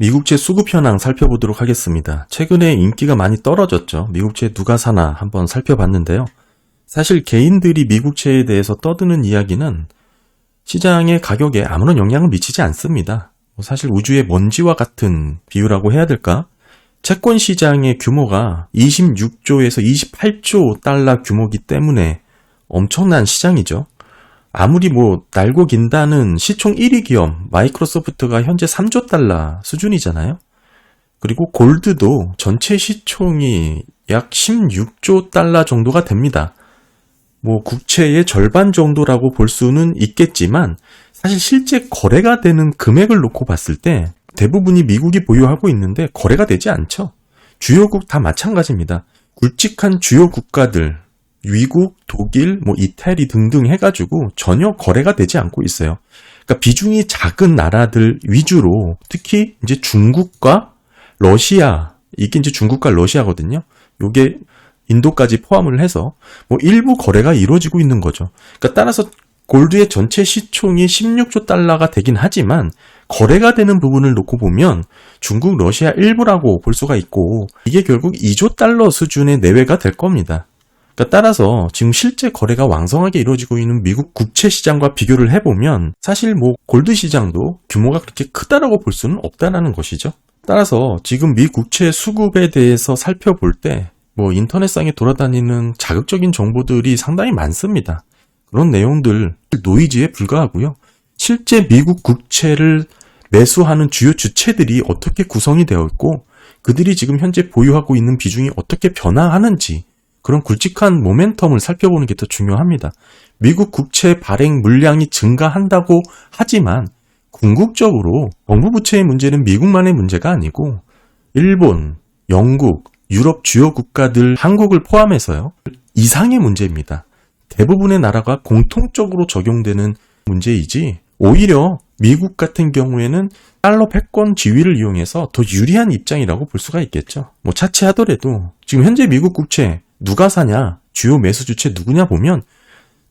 미국채 수급 현황 살펴보도록 하겠습니다. 최근에 인기가 많이 떨어졌죠. 미국채 누가 사나 한번 살펴봤는데요. 사실 개인들이 미국채에 대해서 떠드는 이야기는 시장의 가격에 아무런 영향을 미치지 않습니다. 뭐 사실 우주의 먼지와 같은 비유라고 해야 될까? 채권 시장의 규모가 26조에서 28조 달러 규모기 때문에 엄청난 시장이죠. 아무리 뭐 날고 긴다는 시총 1위 기업 마이크로소프트가 현재 3조 달러 수준이잖아요. 그리고 골드도 전체 시총이 약 16조 달러 정도가 됩니다. 뭐 국채의 절반 정도라고 볼 수는 있겠지만 사실 실제 거래가 되는 금액을 놓고 봤을 때 대부분이 미국이 보유하고 있는데 거래가 되지 않죠. 주요국 다 마찬가지입니다. 굵직한 주요 국가들 위국, 독일, 뭐 이태리 등등 해가지고 전혀 거래가 되지 않고 있어요. 그러니까 비중이 작은 나라들 위주로 특히 이제 중국과 러시아 이게 이제 중국과 러시아거든요. 요게 인도까지 포함을 해서 뭐 일부 거래가 이루어지고 있는 거죠. 그러니까 따라서 골드의 전체 시총이 16조 달러가 되긴 하지만 거래가 되는 부분을 놓고 보면 중국, 러시아 일부라고 볼 수가 있고 이게 결국 2조 달러 수준의 내외가 될 겁니다. 그러니까 따라서 지금 실제 거래가 왕성하게 이루어지고 있는 미국 국채 시장과 비교를 해보면 사실 뭐 골드 시장도 규모가 그렇게 크다라고 볼 수는 없다라는 것이죠. 따라서 지금 미 국채 수급에 대해서 살펴볼 때 뭐 인터넷상에 돌아다니는 자극적인 정보들이 상당히 많습니다. 그런 내용들 노이즈에 불과하고요. 실제 미국 국채를 매수하는 주요 주체들이 어떻게 구성이 되어 있고 그들이 지금 현재 보유하고 있는 비중이 어떻게 변화하는지 그런 굵직한 모멘텀을 살펴보는 게 더 중요합니다. 미국 국채 발행 물량이 증가한다고 하지만 궁극적으로 정부 부채의 문제는 미국만의 문제가 아니고 일본, 영국, 유럽 주요 국가들, 한국을 포함해서요. 이상의 문제입니다. 대부분의 나라가 공통적으로 적용되는 문제이지 오히려 미국 같은 경우에는 달러 패권 지위를 이용해서 더 유리한 입장이라고 볼 수가 있겠죠. 뭐 차치하더라도 지금 현재 미국 국채 누가 사냐, 주요 매수 주체 누구냐 보면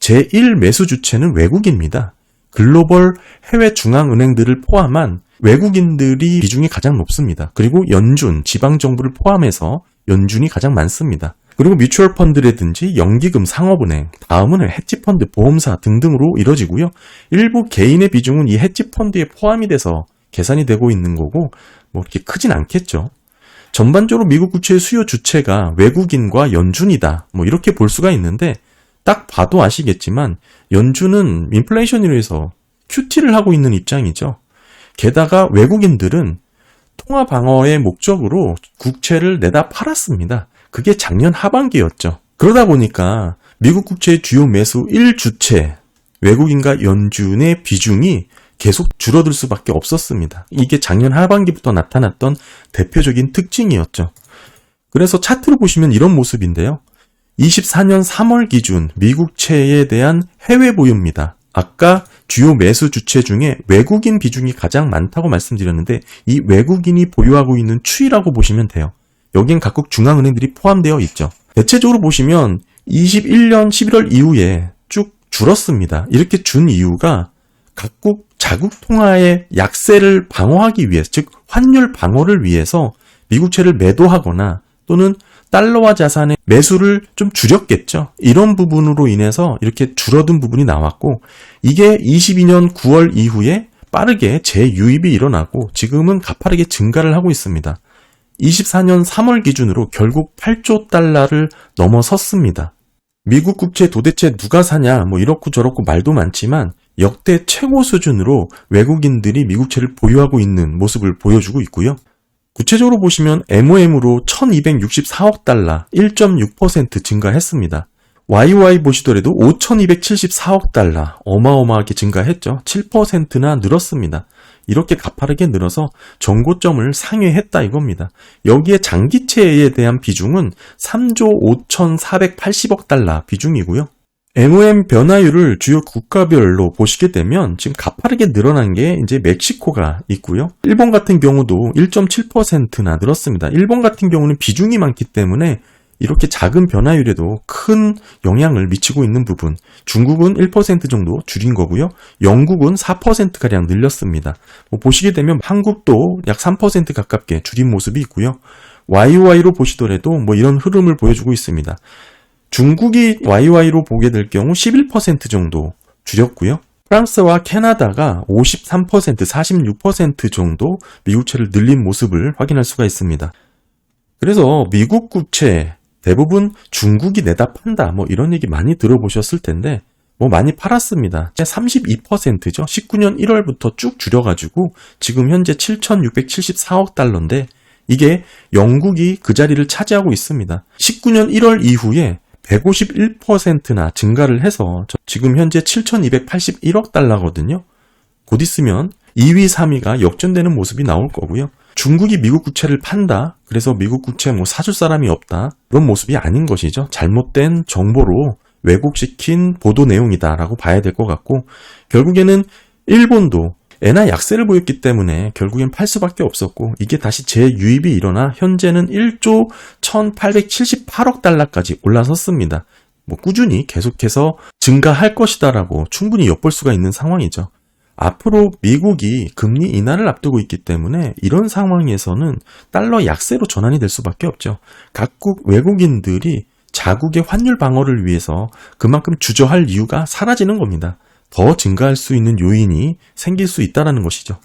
제1 매수 주체는 외국입니다. 글로벌 해외 중앙은행들을 포함한 외국인들이 비중이 가장 높습니다. 그리고 연준, 지방정부를 포함해서 연준이 가장 많습니다. 그리고 뮤추얼 펀드라든지 연기금 상업은행, 다음은 헤지펀드, 보험사 등등으로 이뤄지고요. 일부 개인의 비중은 이 헤지펀드에 포함이 돼서 계산이 되고 있는 거고 뭐 이렇게 크진 않겠죠. 전반적으로 미국 국채의 수요 주체가 외국인과 연준이다. 뭐 이렇게 볼 수가 있는데 딱 봐도 아시겠지만 연준은 인플레이션으로 해서 QT를 하고 있는 입장이죠. 게다가 외국인들은 통화 방어의 목적으로 국채를 내다 팔았습니다. 그게 작년 하반기였죠. 그러다 보니까 미국 국채의 주요 매수 1주체 외국인과 연준의 비중이 계속 줄어들 수밖에 없었습니다. 이게 작년 하반기부터 나타났던 대표적인 특징이었죠. 그래서 차트를 보시면 이런 모습인데요. 24년 3월 기준 미국채에 대한 해외 보유입니다. 아까 주요 매수 주체 중에 외국인 비중이 가장 많다고 말씀드렸는데 이 외국인이 보유하고 있는 추이라고 보시면 돼요. 여긴 각국 중앙은행들이 포함되어 있죠. 대체적으로 보시면 21년 11월 이후에 쭉 줄었습니다. 이렇게 준 이유가 각국 자국 통화의 약세를 방어하기 위해서, 즉 환율 방어를 위해서 미국채를 매도하거나 또는 달러화 자산의 매수를 좀 줄였겠죠. 이런 부분으로 인해서 이렇게 줄어든 부분이 나왔고 이게 22년 9월 이후에 빠르게 재유입이 일어나고 지금은 가파르게 증가를 하고 있습니다. 24년 3월 기준으로 결국 8조 달러를 넘어섰습니다. 미국 국채 도대체 누가 사냐 뭐 이렇고 저렇고 말도 많지만 역대 최고 수준으로 외국인들이 미국채를 보유하고 있는 모습을 보여주고 있고요. 구체적으로 보시면 MOM으로 1264억 달러 1.6% 증가했습니다. YY 보시더라도 5274억 달러 어마어마하게 증가했죠. 7%나 늘었습니다. 이렇게 가파르게 늘어서 정고점을 상회했다 이겁니다. 여기에 장기채에 대한 비중은 3조 5480억 달러 비중이고요. MOM 변화율을 주요 국가별로 보시게 되면 지금 가파르게 늘어난 게 이제 멕시코가 있고요. 일본 같은 경우도 1.7%나 늘었습니다. 일본 같은 경우는 비중이 많기 때문에 이렇게 작은 변화율에도 큰 영향을 미치고 있는 부분. 중국은 1% 정도 줄인 거고요. 영국은 4%가량 늘렸습니다. 뭐 보시게 되면 한국도 약 3% 가깝게 줄인 모습이 있고요. YY로 보시더라도 뭐 이런 흐름을 보여주고 있습니다. 중국이 YY로 보게 될 경우 11% 정도 줄였고요. 프랑스와 캐나다가 53%, 46% 정도 미국채를 늘린 모습을 확인할 수가 있습니다. 그래서 미국 국채 대부분 중국이 내다 판다 뭐 이런 얘기 많이 들어보셨을 텐데 뭐 많이 팔았습니다. 32%죠. 19년 1월부터 쭉 줄여가지고 지금 현재 7,674억 달러인데 이게 영국이 그 자리를 차지하고 있습니다. 19년 1월 이후에 151%나 증가를 해서 지금 현재 7,281억 달러거든요. 곧 있으면 2위, 3위가 역전되는 모습이 나올 거고요. 중국이 미국 국채를 판다. 그래서 미국 국채 뭐 사줄 사람이 없다. 그런 모습이 아닌 것이죠. 잘못된 정보로 왜곡시킨 보도 내용이다라고 봐야 될 것 같고 결국에는 일본도 엔화 약세를 보였기 때문에 결국엔 팔 수밖에 없었고 이게 다시 재유입이 일어나 현재는 1조 1878억 달러까지 올라섰습니다. 뭐 꾸준히 계속해서 증가할 것이다라고 충분히 엿볼 수가 있는 상황이죠. 앞으로 미국이 금리 인하를 앞두고 있기 때문에 이런 상황에서는 달러 약세로 전환이 될 수밖에 없죠. 각국 외국인들이 자국의 환율 방어를 위해서 그만큼 주저할 이유가 사라지는 겁니다. 더 증가할 수 있는 요인이 생길 수 있다는 것이죠.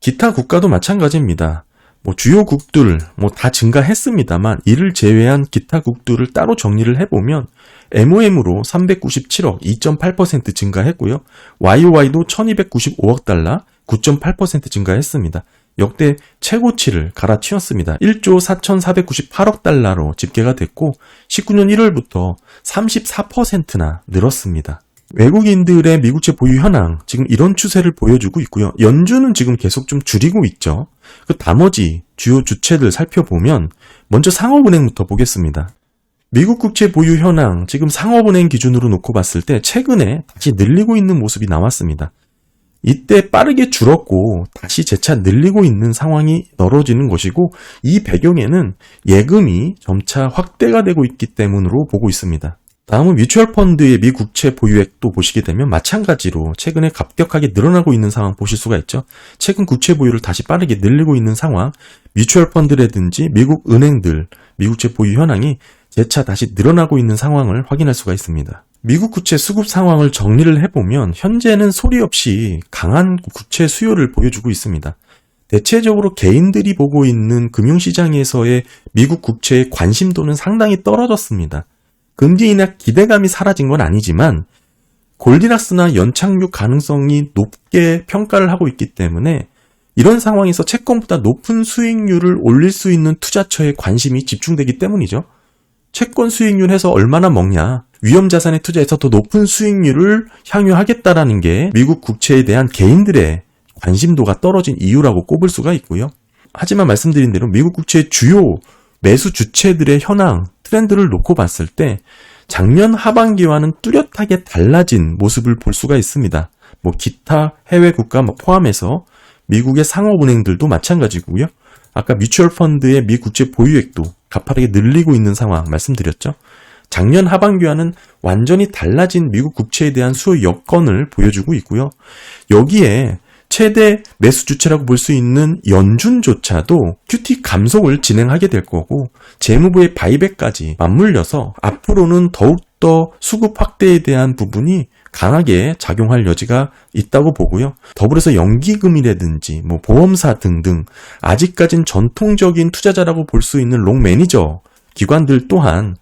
기타 국가도 마찬가지입니다. 뭐 주요 국들 뭐 다 증가했습니다만 이를 제외한 기타 국들을 따로 정리를 해보면 MOM으로 397억 2.8% 증가했고요. YOY도 1295억 달러 9.8% 증가했습니다. 역대 최고치를 갈아치웠습니다. 1조 4,498억 달러로 집계가 됐고 19년 1월부터 34%나 늘었습니다. 외국인들의 미국채 보유 현황 지금 이런 추세를 보여주고 있고요. 연준은 지금 계속 좀 줄이고 있죠. 그 나머지 주요 주체들 살펴보면 먼저 상업은행부터 보겠습니다. 미국 국채 보유 현황 지금 상업은행 기준으로 놓고 봤을 때 최근에 다시 늘리고 있는 모습이 나왔습니다. 이때 빠르게 줄었고 다시 재차 늘리고 있는 상황이 떨어지는 것이고 이 배경에는 예금이 점차 확대가 되고 있기 때문으로 보고 있습니다. 다음은 뮤추얼 펀드의 미 국채 보유액도 보시게 되면 마찬가지로 최근에 급격하게 늘어나고 있는 상황 보실 수가 있죠. 최근 국채 보유를 다시 빠르게 늘리고 있는 상황, 뮤추얼 펀드라든지 미국 은행들 미국채 보유 현황이 재차 다시 늘어나고 있는 상황을 확인할 수가 있습니다. 미국 국채 수급 상황을 정리를 해보면 현재는 소리 없이 강한 국채 수요를 보여주고 있습니다. 대체적으로 개인들이 보고 있는 금융시장에서의 미국 국채의 관심도는 상당히 떨어졌습니다. 금리 인하 기대감이 사라진 건 아니지만 골디락스나 연착륙 가능성이 높게 평가를 하고 있기 때문에 이런 상황에서 채권보다 높은 수익률을 올릴 수 있는 투자처에 관심이 집중되기 때문이죠. 채권 수익률 해서 얼마나 먹냐. 위험 자산에 투자해서 더 높은 수익률을 향유하겠다라는 게 미국 국채에 대한 개인들의 관심도가 떨어진 이유라고 꼽을 수가 있고요. 하지만 말씀드린 대로 미국 국채의 주요 매수 주체들의 현황, 트렌드를 놓고 봤을 때 작년 하반기와는 뚜렷하게 달라진 모습을 볼 수가 있습니다. 뭐 기타 해외 국가 뭐 포함해서 미국의 상업은행들도 마찬가지고요. 아까 뮤추얼 펀드의 미 국채 보유액도 가파르게 늘리고 있는 상황 말씀드렸죠. 작년 하반기와는 완전히 달라진 미국 국채에 대한 수요 여건을 보여주고 있고요. 여기에 최대 매수 주체라고 볼 수 있는 연준조차도 QT 감속을 진행하게 될 거고 재무부의 바이백까지 맞물려서 앞으로는 더욱더 수급 확대에 대한 부분이 강하게 작용할 여지가 있다고 보고요. 더불어서 연기금이라든지 뭐 보험사 등등 아직까진 전통적인 투자자라고 볼 수 있는 롱 매니저 기관들 또한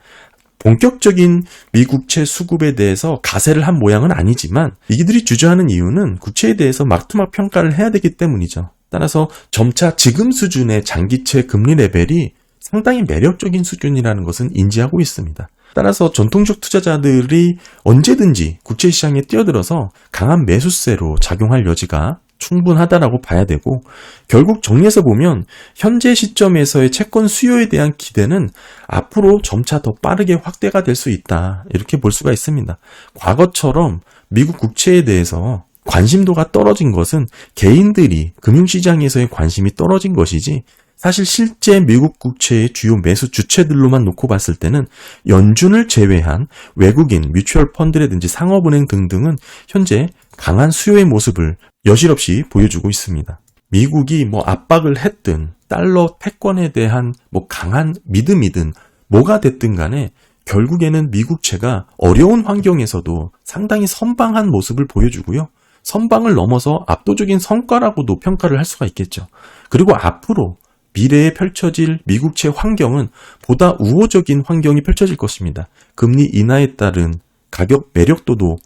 본격적인 미국채 수급에 대해서 가세를 한 모양은 아니지만 이들이 주저하는 이유는 국채에 대해서 막투막 평가를 해야 되기 때문이죠. 따라서 점차 지금 수준의 장기채 금리 레벨이 상당히 매력적인 수준이라는 것은 인지하고 있습니다. 따라서 전통적 투자자들이 언제든지 국채 시장에 뛰어들어서 강한 매수세로 작용할 여지가 충분하다라고 봐야 되고 결국 정리해서 보면 현재 시점에서의 채권 수요에 대한 기대는 앞으로 점차 더 빠르게 확대가 될 수 있다 이렇게 볼 수가 있습니다. 과거처럼 미국 국채에 대해서 관심도가 떨어진 것은 개인들이 금융시장에서의 관심이 떨어진 것이지 사실 실제 미국 국채의 주요 매수 주체들로만 놓고 봤을 때는 연준을 제외한 외국인 뮤추얼 펀드라든지 상업은행 등등은 현재 강한 수요의 모습을 여실없이 보여주고 있습니다. 미국이 뭐 압박을 했든 달러 패권에 대한 뭐 강한 믿음이든 뭐가 됐든 간에 결국에는 미국채가 어려운 환경에서도 상당히 선방한 모습을 보여주고요. 선방을 넘어서 압도적인 성과라고도 평가를 할 수가 있겠죠. 그리고 앞으로 미래에 펼쳐질 미국채 환경은 보다 우호적인 환경이 펼쳐질 것입니다. 금리 인하에 따른 가격 매력도도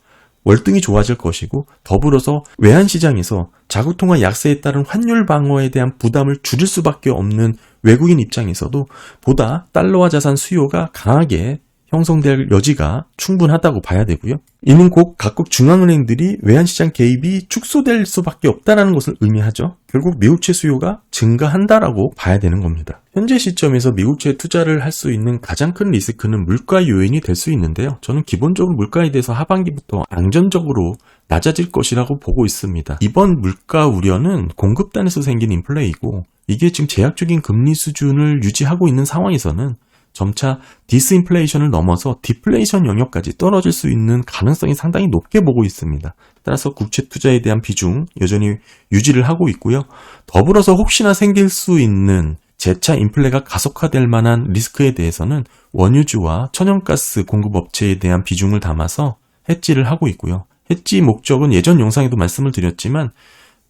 월등히 좋아질 것이고 더불어서 외환 시장에서 자국 통화 약세에 따른 환율 방어에 대한 부담을 줄일 수밖에 없는 외국인 입장에서도 보다 달러화 자산 수요가 강하게 형성될 여지가 충분하다고 봐야 되고요. 이는 곧 각국 중앙은행들이 외환시장 개입이 축소될 수밖에 없다는 것을 의미하죠. 결국 미국채 수요가 증가한다라고 봐야 되는 겁니다. 현재 시점에서 미국채 투자를 할 수 있는 가장 큰 리스크는 물가 요인이 될 수 있는데요. 저는 기본적으로 물가에 대해서 하반기부터 안전적으로 낮아질 것이라고 보고 있습니다. 이번 물가 우려는 공급단에서 생긴 인플레이고 이게 지금 제약 적인 금리 수준을 유지하고 있는 상황에서는 점차 디스인플레이션을 넘어서 디플레이션 영역까지 떨어질 수 있는 가능성이 상당히 높게 보고 있습니다. 따라서 국채 투자에 대한 비중 여전히 유지를 하고 있고요. 더불어서 혹시나 생길 수 있는 재차 인플레가 가속화될 만한 리스크에 대해서는 원유주와 천연가스 공급업체에 대한 비중을 담아서 해지를 하고 있고요. 해지 목적은 예전 영상에도 말씀을 드렸지만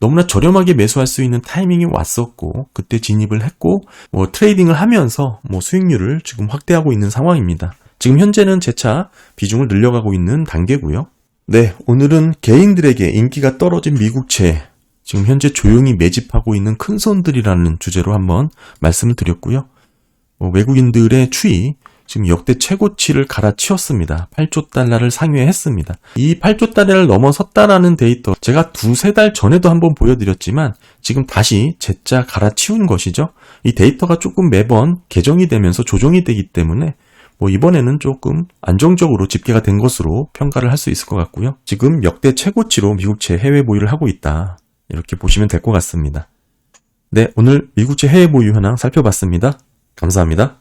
너무나 저렴하게 매수할 수 있는 타이밍이 왔었고 그때 진입을 했고 뭐 트레이딩을 하면서 뭐 수익률을 지금 확대하고 있는 상황입니다. 지금 현재는 재차 비중을 늘려가고 있는 단계고요. 네, 오늘은 개인들에게 인기가 떨어진 미국채 지금 현재 조용히 매집하고 있는 큰 손들이라는 주제로 한번 말씀을 드렸고요. 뭐 외국인들의 추이 지금 역대 최고치를 갈아치웠습니다. 8조 달러를 상회했습니다. 이 8조 달러를 넘어섰다라는 데이터 제가 두세 달 전에도 한번 보여드렸지만 지금 다시 재짜 갈아치운 것이죠. 이 데이터가 조금 매번 개정이 되면서 조정이 되기 때문에 뭐 이번에는 조금 안정적으로 집계가 된 것으로 평가를 할 수 있을 것 같고요. 지금 역대 최고치로 미국채 해외 보유를 하고 있다. 이렇게 보시면 될 것 같습니다. 네, 오늘 미국채 해외 보유 현황 살펴봤습니다. 감사합니다.